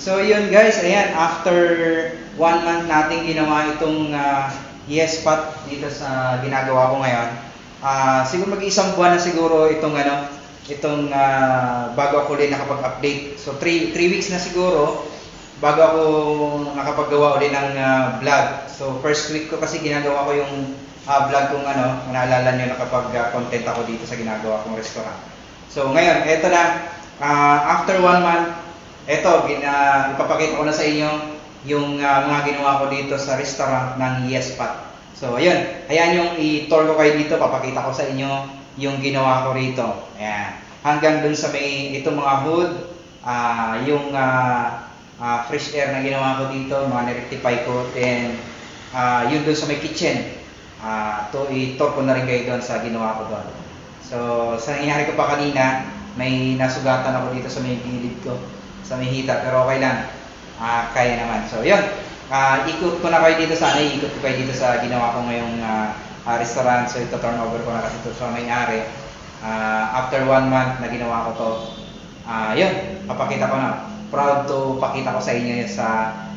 So yun guys, ayan, after one month nating ginawa itong uh, yes spot dito sa ginagawa ko ngayon, ah siguro mag-isang buwan na siguro itong ano, itong ah, bago ako ulit nakapag-update. So 3 3 weeks na siguro bago ako nakapaggawa ulit ng ah, vlog. So first week ko kasi ginagawa ko yung ah, vlog kung ano, naalala niyo nakapag-content ako dito sa ginagawa kong restaurant. So ngayon, eto na, ah, after one month, eto, gina, ipapakita ko na sa inyo yung ah, mga ginawa ko dito sa restaurant ng Yes Spot. So ayun, ayan yung i-tour ko kayo dito, papakita ko sa inyo yung ginawa ko rito. Ayan. Hanggang dun sa may itong mga hood, ah, yung ah, ah, fresh air na ginawa ko dito, mga nirectify ko, then ah, yun dun sa may kitchen. Ah, to i-tour ko na rin kayo doon sa ginawa ko doon. So, sa nangyari ko pa kanina, may nasugatan ako dito sa may gilid ko, sa may hita, pero okay lang. Ah, kaya naman. So, yun. Ah, ikot ko na kayo dito sana, ikot ko kayo dito sa ginawa ko ngayong ah, ah, restaurant. So, ito turnover ko na kasi ito sa may-ari. Ah, after one month na ginawa ko to, ah, yun, papakita ko na. Proud to pakita ko sa inyo sa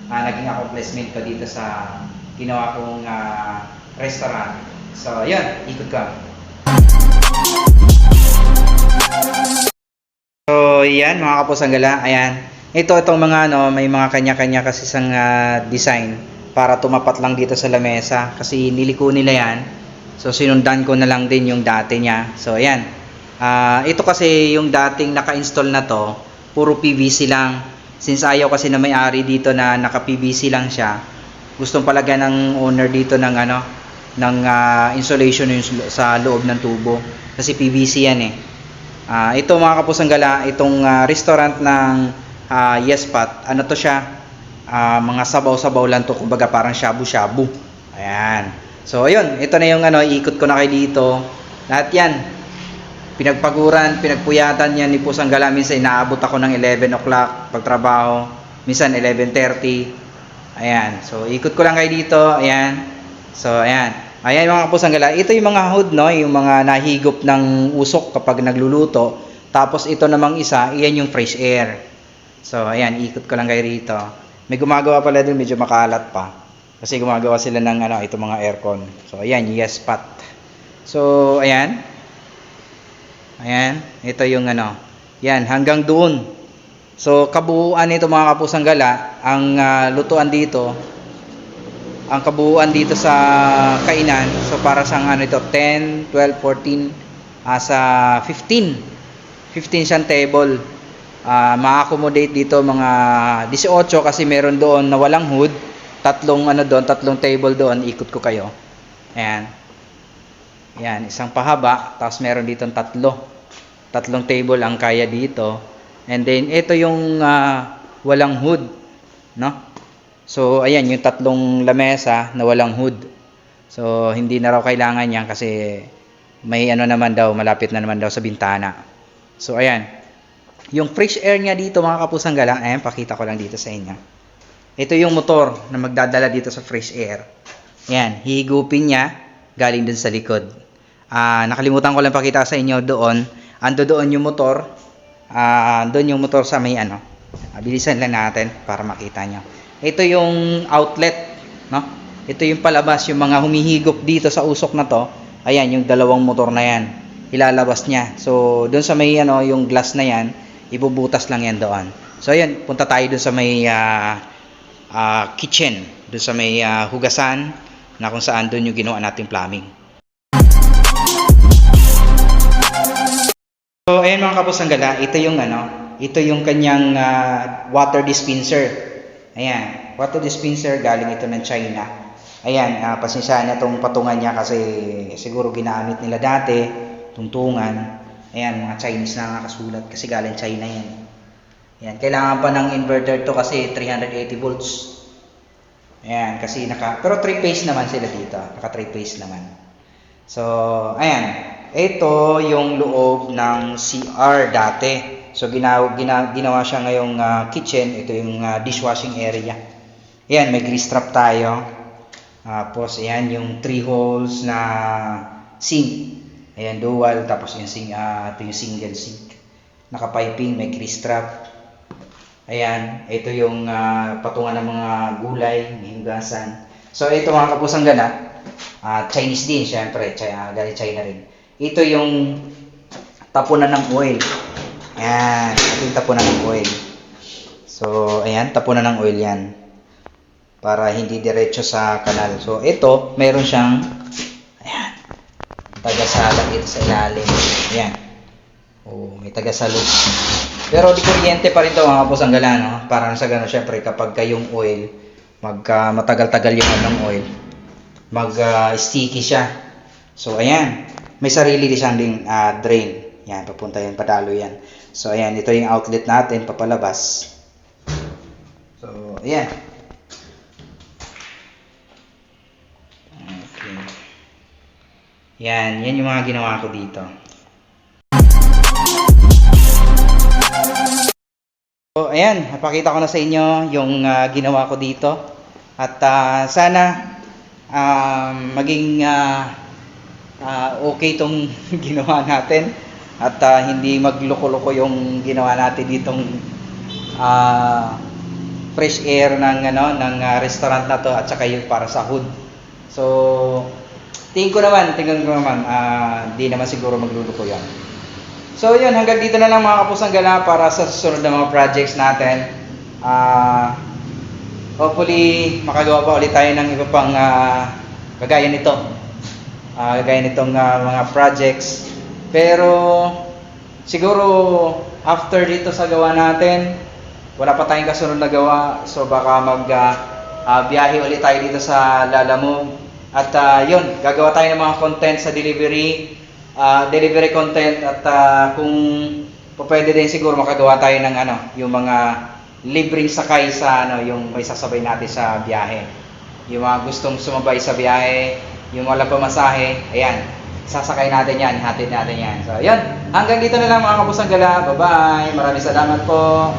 ah, naging accomplishment ko dito sa ginawa kong ah, restaurant. So, yun, ikot ka. So, yan mga kapusanggala, ayan. Ito itong mga ano, may mga kanya-kanya kasi sang ah, design para tumapat lang dito sa lamesa kasi niliko nila yan. So sinundan ko na lang din yung dati niya. So ayan. Ah, ito kasi yung dating naka-install na to, puro PVC lang. Since ayaw kasi na may-ari dito na naka-PVC lang siya, gustong palagyan ng owner dito ng ano, ng ah, insulation sa loob ng tubo. Kasi PVC yan eh. Ah, ito mga kapusanggala, itong ah, restaurant ng ah, Yes Pot, ano to siya? Ah, mga sabaw-sabaw lang to, kumbaga parang shabu-shabu. Ayan. So ayun, ito na yung ano, ikot ko na kayo dito. Lahat yan. Pinagpaguran, pinagpuyatan yan ni Pusanggala. Minsan inaabot ako ng 11 o'clock pagtrabaho. Minsan 11.30. Ayan. So ikot ko lang kayo dito. Ayan. So ayan. Ayan mga kapusanggala. Ito yung mga hood, no? Yung mga nahigop ng usok kapag nagluluto. Tapos ito namang isa, iyan yung fresh air. So ayan, ikot ko lang kayo rito. May gumagawa pala dun, medyo makalat pa. Kasi gumagawa sila ng ano, ito mga aircon. So ayan, yes pot. So ayan. Ayan, ito yung ano. Yan, hanggang doon. So kabuuan nito mga kapusanggala, ang ah, lutuan dito, ang kabuuan dito sa kainan, so para sa ano ito, 10, 12, 14, ah, sa 15. 15 siyang table. Ah, ma-accommodate dito mga 18 kasi meron doon na walang hood. Tatlong ano doon, tatlong table doon, ikot ko kayo. Ayan. Ayan, isang pahaba, tapos meron dito tatlo. Tatlong table ang kaya dito. And then, ito yung ah, walang hood. No? So, ayan, yung tatlong lamesa na walang hood. So, hindi na raw kailangan yan kasi may ano naman daw, malapit na naman daw sa bintana. So, ayan. Yung fresh air niya dito, mga kapusang gala, ayan, pakita ko lang dito sa inyo. Ito yung motor na magdadala dito sa fresh air. Ayan, higupin niya galing dun sa likod. Ah, nakalimutan ko lang pakita sa inyo doon. Ando doon yung motor. Ah, doon yung motor sa may ano. Ah, bilisan lang natin para makita nyo. Ito yung outlet, no? Ito yung palabas, yung mga humihigop dito sa usok na to. Ayan, yung dalawang motor na yan. Ilalabas niya. So, doon sa may ano, yung glass na yan, ibubutas lang yan doon. So, ayan, punta tayo doon sa may ah, ah, kitchen. Doon sa may ah, hugasan na kung saan doon yung ginawa nating plumbing. So, ayan mga kapusanggala, ito yung ano, ito yung kanyang ah, water dispenser. Ayan, water dispenser galing ito ng China. Ayan, uh, pasensya na itong patungan niya kasi siguro ginamit nila dati, tungtungan. Ayan, mga Chinese na nakasulat kasi galing China yan. Ayan, kailangan pa ng inverter to kasi 380 volts. Ayan, kasi naka, pero 3 phase naman sila dito. Naka 3 phase naman. So, ayan. Ito yung loob ng CR dati. So, ginawa, gina, ginawa siya ngayong ah, kitchen. Ito yung ah, dishwashing area. Ayan, may grease trap tayo. Tapos, ayan yung 3 holes na sink. Ayan, dual. Tapos, yung sing, ah, ito yung single sink. Naka-piping, may grease trap. Ayan, ito yung ah, patungan ng mga gulay, hinugasan. So ito mga kapusang gala, ah, Chinese din syempre, China, galing China rin. Ito yung tapunan ng oil. Ayan, ito yung tapunan ng oil. So, ayan, tapunan ng oil yan. Para hindi diretso sa kanal. So, ito, meron siyang, ayan, tagasalat dito sa ilalim. Ayan. Oh, may tagasalot. Pero di kuryente pa rin to mga kapos ang gala, no? Para sa gano'n, syempre, kapag kayong oil, magka matagal-tagal yung anong oil, mag-sticky siya. So, ayan. May sarili din siyang ah, drain. Yan, papunta yan, padalo yan. So, ayan, ito yung outlet natin, papalabas. So, ayan. Okay. Yan, yan yung mga ginawa ko dito. So, ayan, napakita ko na sa inyo yung ah, ginawa ko dito. At ah, sana um, maging ah, ah, okay tong ginawa natin. At ah, hindi magloko-loko yung ginawa natin ditong ah, fresh air ng ano ng ah, restaurant na to at saka yung para sa hood. So, tingin ko naman, tingin ko naman, ah, di naman siguro magluluko yan. So yun, hanggang dito na lang mga kapusang gala para sa susunod na mga projects natin. Ah, hopefully, makagawa pa ulit tayo ng iba pang ah, kagaya nito. Ah, kagaya nitong ah, mga projects. Pero, siguro, after dito sa gawa natin, wala pa tayong kasunod na gawa. So baka mag ah, ah, biyahe ulit tayo dito sa Lalamove. At ah, yun, gagawa tayo ng mga content sa delivery ah, delivery content at ah, kung pwede din siguro makagawa tayo ng ano, yung mga libreng sakay sa ano, yung may sasabay natin sa biyahe. Yung mga gustong sumabay sa biyahe, yung wala pamasahe, ayan, sasakay natin yan, hatid natin yan. So, yun, hanggang dito na lang mga kapusang gala. Bye-bye. Maraming salamat po.